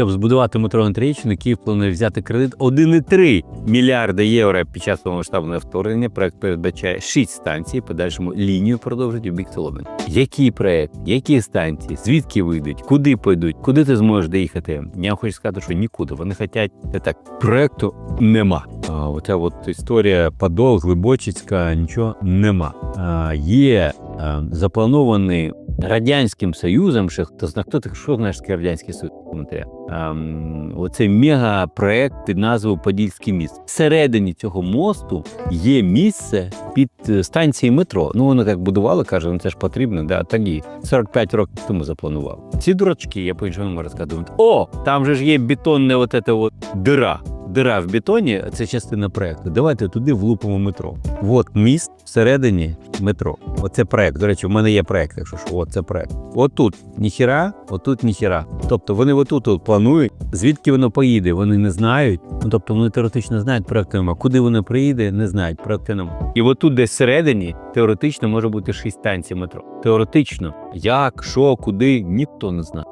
Щоб збудувати метро на Троєщину, Київ планує взяти кредит 1,3 мільярда євро під час повномасштабного вторгнення. Проект передбачає 6 станцій, подальшому лінію продовжить у бік Соломин. Який проект, які станції, звідки вийдуть, куди пойдуть, куди ти зможеш доїхати? Я хочу сказати, що нікуди. Вони хочуть не так. Проекту нема. Оця от історія Подол, Глибочицька, нічого нема. А, є а, запланований Радянським Союзом, ще хто знає, хто ти що знаєш Радянський Союз коментаря. Ем, оцей мегапроект під назвою Подільський міст. Всередині цього мосту є місце під станції станцією метро. Ну воно так будувало, каже, ну це ж потрібно, да, ні. 45 років тому запланував. Ці дурачки, я по-іншому розказую. О, там же ж є бетонне от от дира. Дира в бетоні це частина проекту. Давайте туди влупимо метро. От міст всередині метро. Оце проект. До речі, в мене є проект, якщо що, от це проект. Отут ніхіра, отут ніхіра. Тобто вони отут от планують, звідки воно поїде, вони не знають. Ну тобто вони теоретично знають проекту нема. Куди воно приїде, не знають, проекту нема. І отут, десь всередині, теоретично може бути шість станцій метро. Теоретично, як, що, куди, ніхто не знає.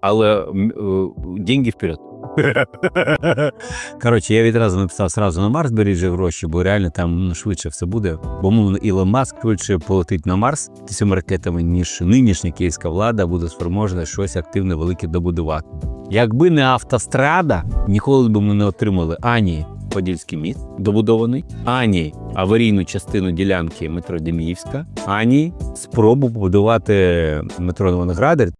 Але е, деньги вперед. Коротше, я відразу написав сразу на Марс бережи гроші, бо реально там ну, швидше все буде. Бо мовно Ілон Маск швидше полетить на Марс цими ракетами, ніж нинішня київська влада буде спроможна щось активне велике добудувати. Якби не автострада, ніколи б ми не отримали ані Подільський міст добудований, ані аварійну частину ділянки метро Деміївська, ані спробу побудувати метро Новоградар